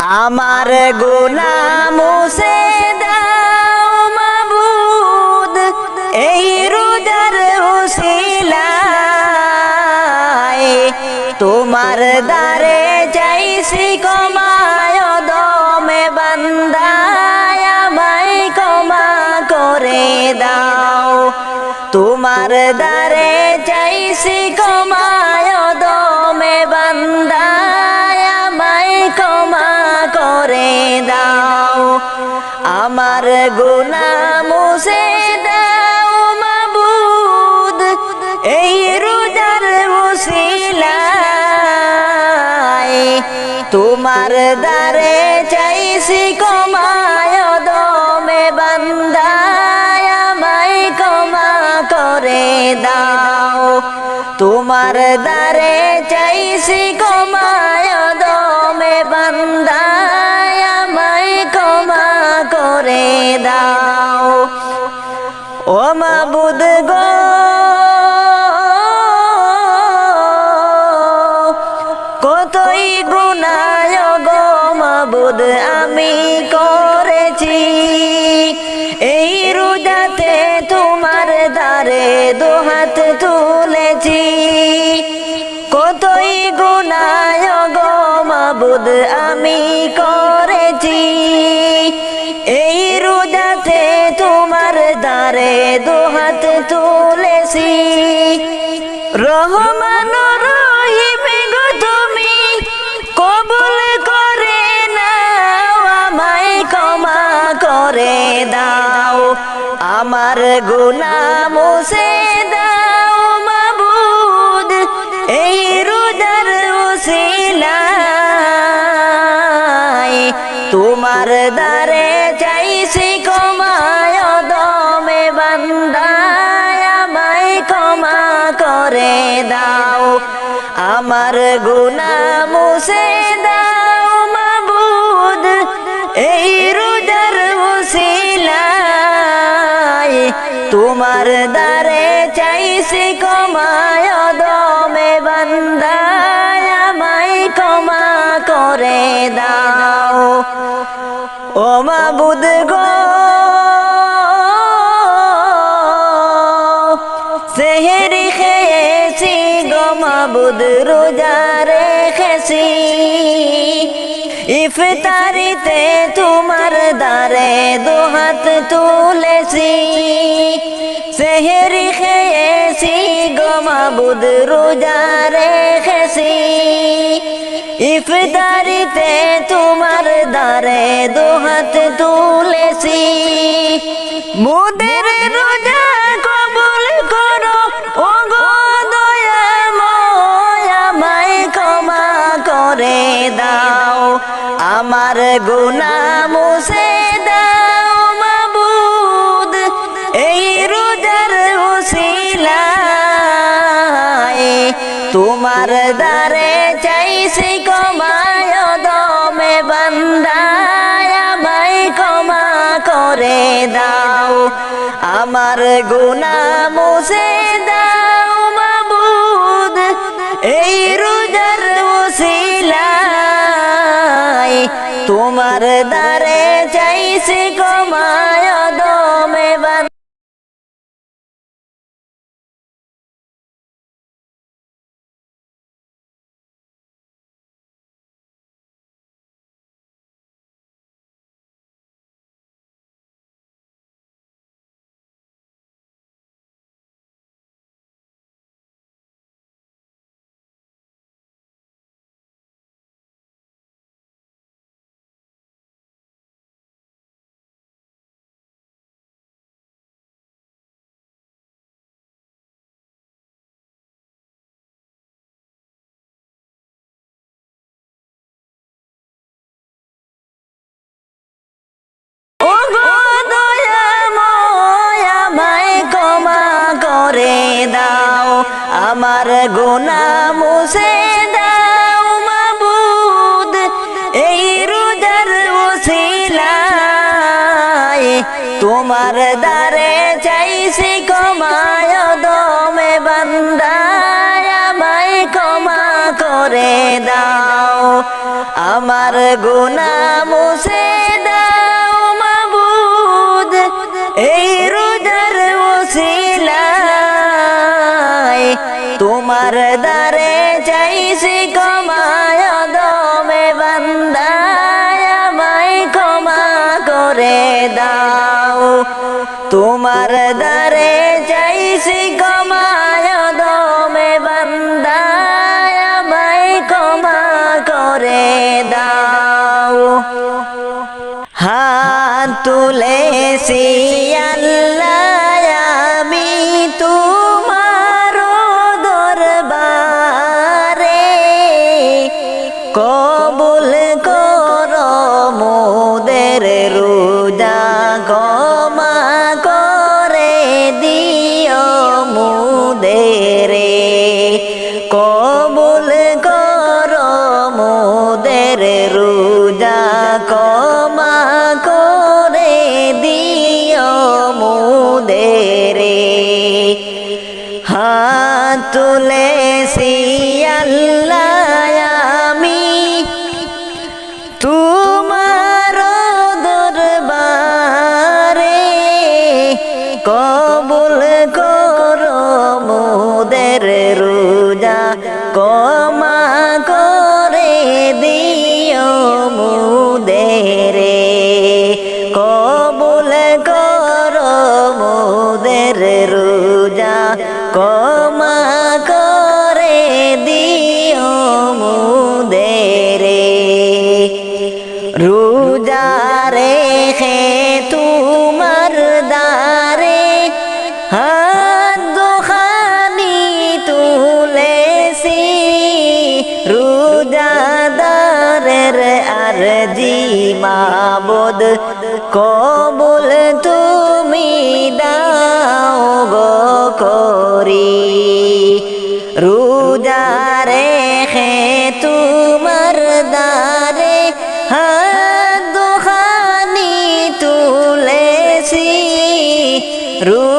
আমার গুনা দাও মাবুদ, এই রোজার উসিলায়। তোমার দারে চাইছি কমায় দমে বান্দায়, আমায় ক্ষমা করে দাও। তোমার দারে তোমার দারে দ্বারে দোহাত তুলেছি। রহমান রহিম গো তুমি, কবুল করে নাও, আমায় ক্ষমা করে দাও। আমার গুনা মুছে দাও, মাবুদ, এই রোজার উসিলায়। তোমার দ্বারে আমার গুনা মুছে দাও মাবুদ এই রোজার মুসিলাই তোমার দ্বারে চাইছি কমায় দমে বান্দায় ইফতারিতে তোমার দ্বারে দোহাত তুলেছি। সেহেরি খেয়েছি গো মাবুদ, রোজা রেখেছি। ইফতারিতে তোমার দ্বারে দোহাত তুলেছি। মুদের রোজা গুনা মুছে দাও মাবুদ, এই রোজার উসিলায়। তোমার দ্বারে চাইছি কমায় দমে বান্দায়, আমায় ক্ষমা করে দাও। আমার গুনা মুছে তোমার গুনা মুছে দাও মাবুদ, এই রোজার উসিলায়। তোমার দ্বারে চাইছি ক্ষমায় দমে বান্দায়, আমায় ক্ষমা করে দাও। আমার গুনা মুছে তোমার দ্বারে চাইছি কমায় দমে বান্দায় আমায় ক্ষমা করে দাও। হাত তুলেছি আল্লাহ আর জিমাবদ কবুল তুমি দাও গো করি। রোজা রেখে তোমার দারে হাত দোকানি তুলেছি। রোজাদারের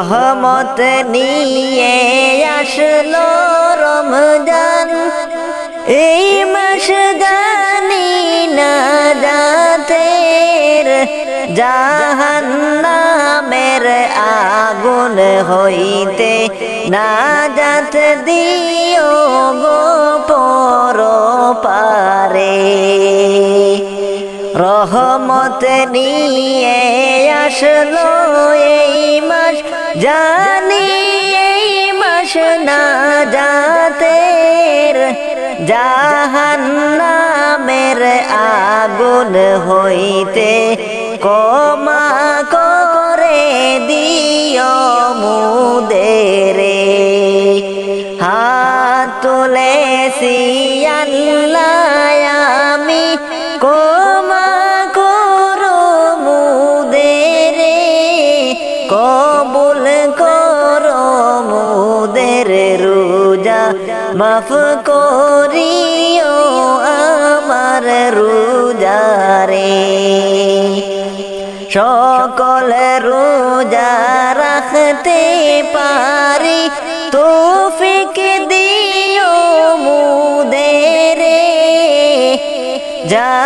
রহমত নিয়ে আসলো রমজান। এই মাস জানি না জাতের জাহান্নামের আগুন হইতে না জাত দিও গো পর পারে রহমত নিয়ে আসলো এই মাস, জানি এই মাস না যাতে জাহান্নামের আগুন হইতে কমা করে দিও মুদেরে মাফ করিও আমার রোজারে সকল রোজা রাখতে পারি তোফিক দিও মুদেরে। জানি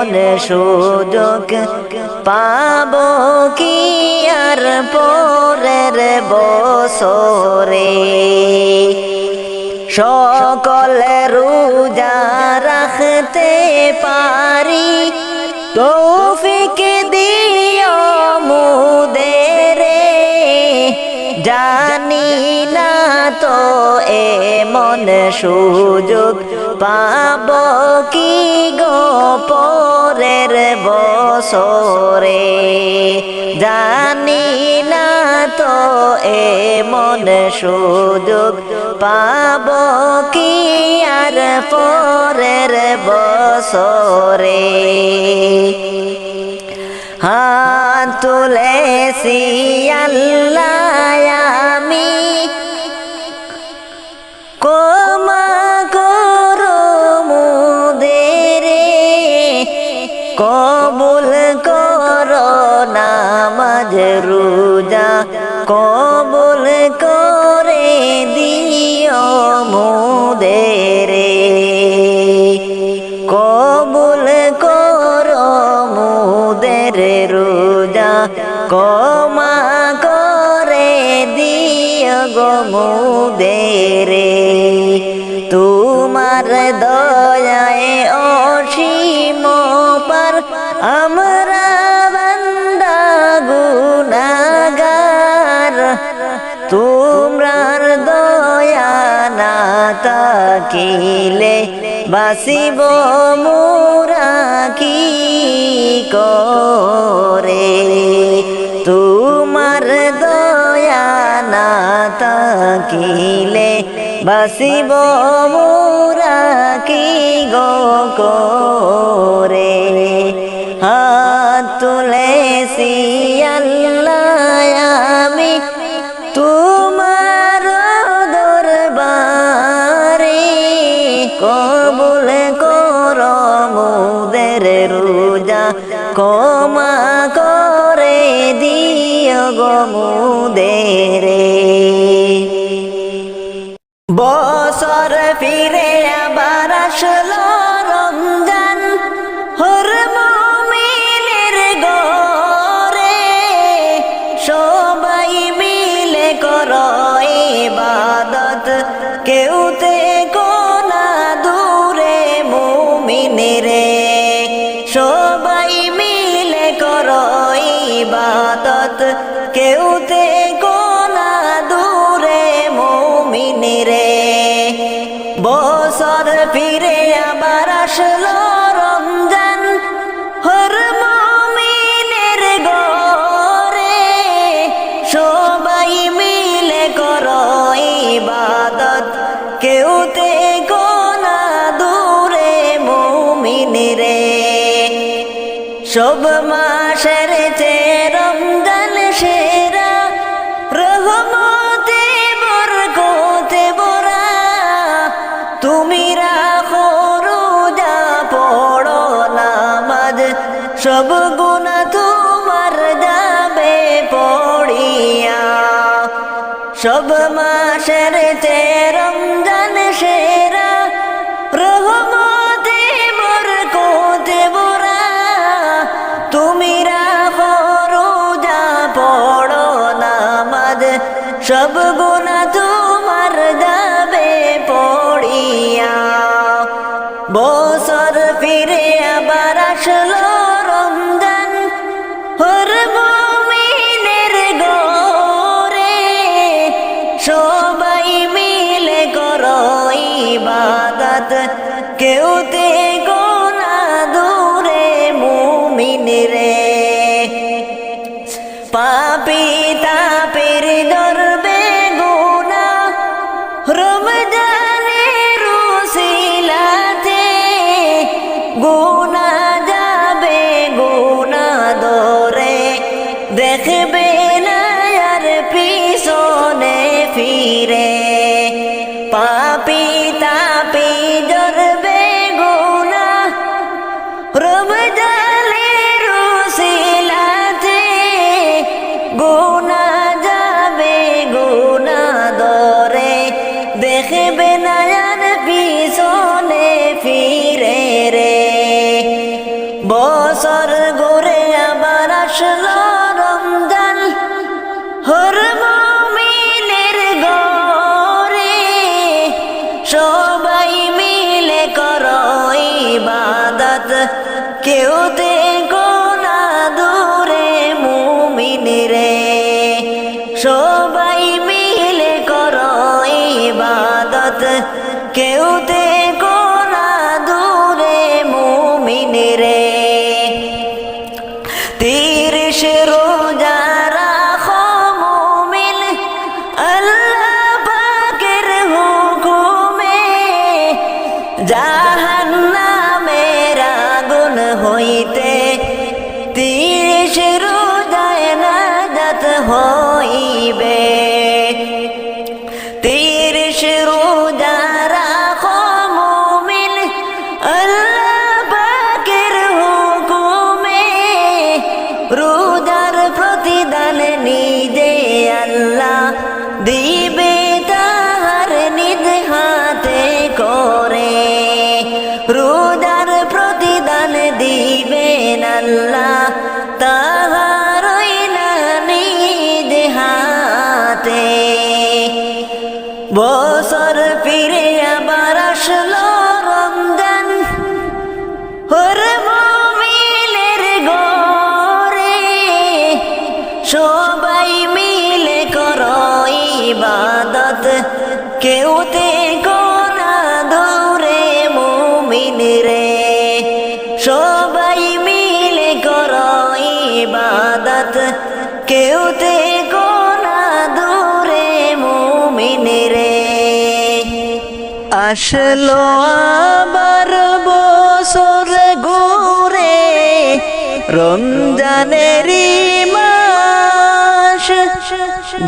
এমন সুযোগ পাব কি আর পরের বসরে সকল রোজা রাখতে পারি, তৌফিক দিও মুদের জানি না তো এ মন সুযোগ পাব কি গোপ সরে। জানি না তো মন সুযোগ পাব কি আর পরের বসরে হাত তুলে আল্লাহ রে রোজা কমা করে দিয় গো রে তোমার দয়ায় অসীম পার, আমরা বন্দা গুনাগার তোমরার দয়া না তাকিলে বাসিব মো করে। তোমার দয়া না থাকিলে বাসিব মোরা কি গো করে? হাত তুলেছি সব মাসের চেয়ে রমজান সেরা। রহমতে মোর কোতে বোরা তুমি রাখো রোজা, পড়ো নামাজ। সব কেউ দে সবাই মিলে করো কেউ তে গোনা দূরে মুমিন রে। আসলো আবার বছর ঘুরে রমজানেরই মাস।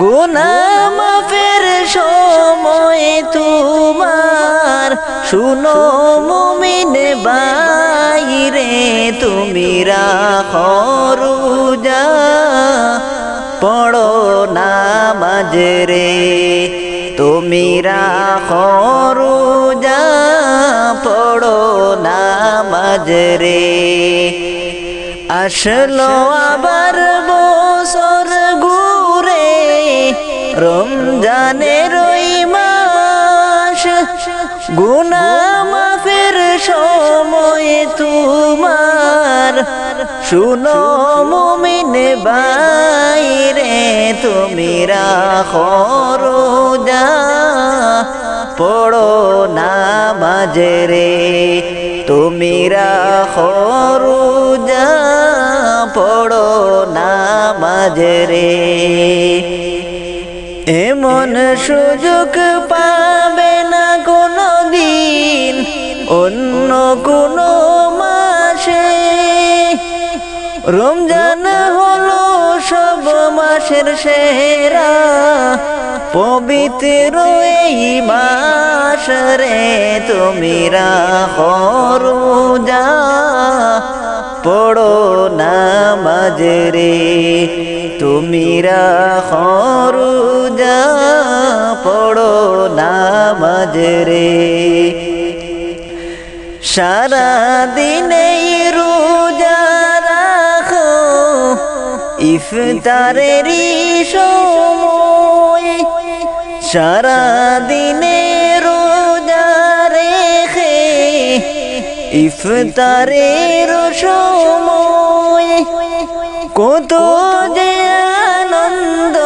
গুনা মাফের সময় তোমার, শুনো মুমিন বাইরে তুমি পড়ো নামাজ রে। তুমি পড়ো নামাজ রে। আসলো আবার বছর ঘুরে, রমজানের ওই মাস। গুনা মাফের সময় তোমার শুনো মুমিন বাইরে তুমি রাখো রোজা। পড়ো নামাজ রে তুমি রাখো রোজা। পড়ো নামাজ রে। এমন সুযোগ পাবে না কোনো দিন অন্য কোনো রমজান হলো সব মাসের সেরা। পবিত্র এই মাস রে তুমি রাখো রোজা। পড়ো নামাজ রে তুমি রাখো রোজা। পড়ো নামাজ রে। সারা দিনে ইফতারেরই সময় সারা দিনে রোজা রেখে ইফতারের সময় কত যে আনন্দ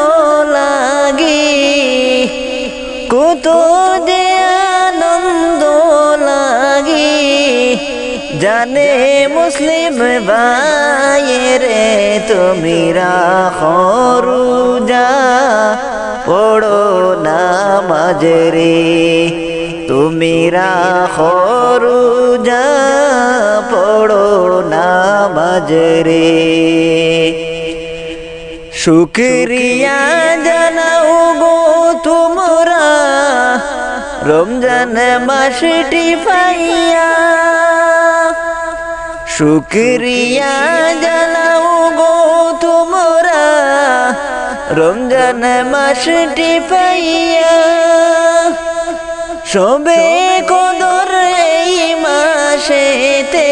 লাগে, কত যে আনন্দ লাগে। জানে মুসলিম ভাইরে তুমি রাখো পড়ো নামাজ রে তুমি রাখো পড়ো নামাজ রে শুক্রিয়া জানাও গো তোমরা, রমজান মাসটি পাইয়া শুক্রিয়া জানাও গো তোমরা। রমজান মাসটি পাইয়া সবে কদর এই মাসেতে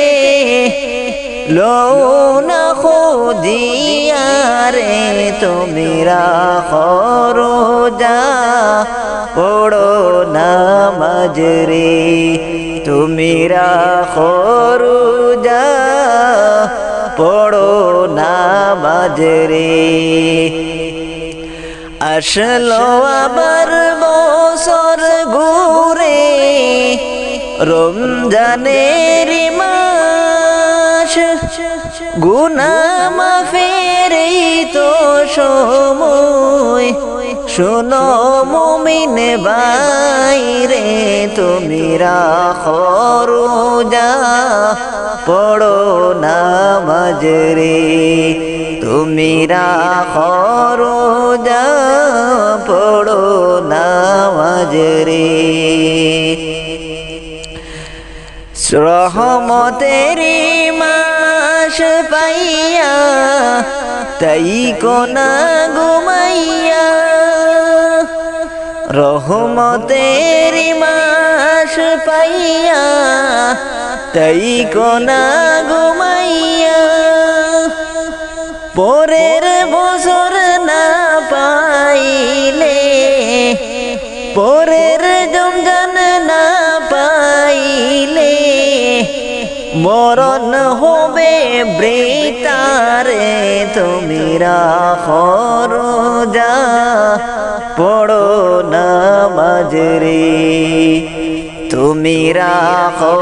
লৌনা খুদিয়া রে তুমি রাখো রোজা পড়ো নামাজ রে তুমি রাখো রোজা পড়ো নামাজ রে। আসলো আবার বছর ঘুরে, রমজানের মাস। গুনা মাফের তো সময়। শোনো মুমিন বাইরে তুমি রাখো রোজা। পড়ো নামাজ রে। তুমি রাখো পড়ো নামাজ রে। রহমতেরি মাস পাইয়া, তাই কোনা ঘুমাইয়া। রহমতেরি মাস পাইয়া তাই কোনা ঘুমাইয়া, পরের বছর না পাইলে, পরের জমজান না পাইলে, মরণ হবে বৃতারে, তুমি রাখো রোজা, পড়ো নামাজ রে তুমি রাখো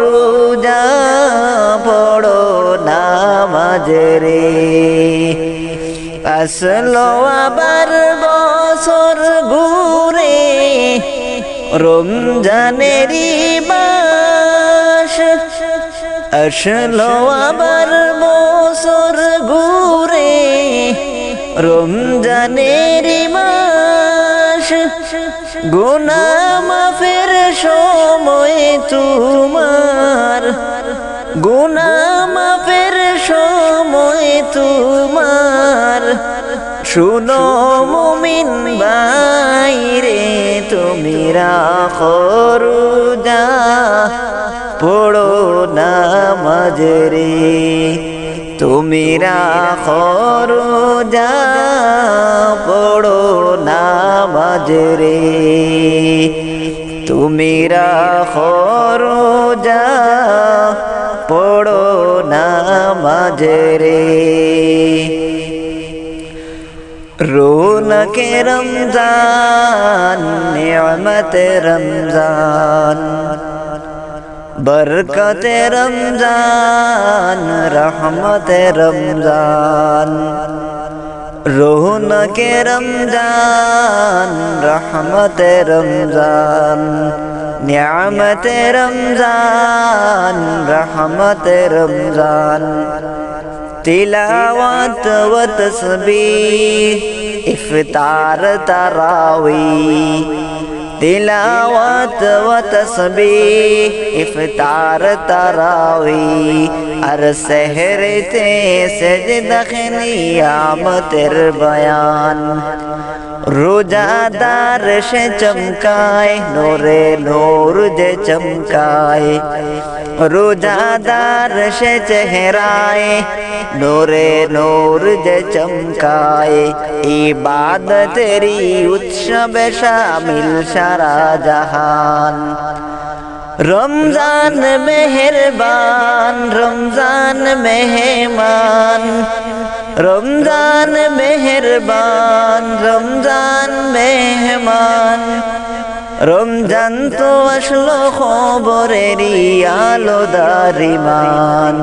রোজা পড়ো নামাজ রে আসলো আবার বছর ঘুরে রমজানেরই মাস আসলো আবার বছর ঘুরে রমজানেরই মাস গুনা তোমার গুনা মাফের সময় তোমার। শুনো মুমিন বাইরে, তুমি রাখো রোজা। পড়ো নামাজ রে, তুমি রাখো রোজা। পড়ো নামাজ রে। তুমি রাখো রোজা পড়ো নামাজ রে রৌনক রমজান নিয়মত রমজান বরকত রমজান রহমত রমজান। রোহনকে রমজান রহমতে রমজান নিয়ামতে রমজান রহমতে রমজান। তিলাওয়াত ও তসবি ইফতার তারাওই তিলাওয়াত ওয়া তসবিহ, ইফতার তারাওয়ি আর সেহরেতে সজদা নিয়ামতের বয়ান। রোজাদার সে চমকায়, নোরে নোর যে চমকায়। রোজাদার সে চেহরায় नूरे नूर जे चमकाए इबादत तेरी उत्सव शामिल सारा जहान रमजान मेहरबान रमजान मेहमान রমজান মেহেরবান রমজান মেহমান রমজান তো আসলো খবরেরই আলো দারিমান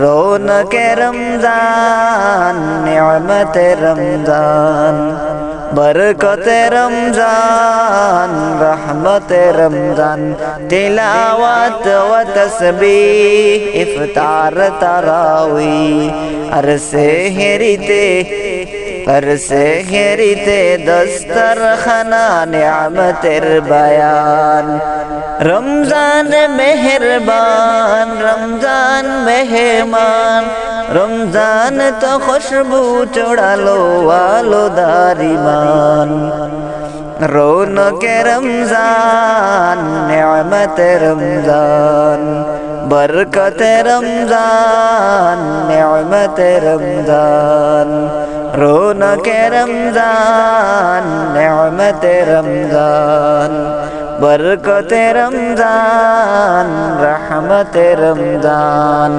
রৌনকে রমজান, নিয়মত রমজান, বরকত রমজান, রহমত রমজান, তিলাওয়াত ও তসবিহ, ইফতার তারাউই আর সেহরিতে আর সেহরিতে দস্তর খানা নিয়ামতের বয়ান রমজান মেহরবান রমজান মেহমান রমজান তো খুশবু চড়ালো আলো দারিমান রৌনকে রমজান নিয়ামত রমজান বরকত রমজান নিয়মত রমজান রৌনক রমজান নিয়মত রমজান বরকত রমজান রহমত রমজান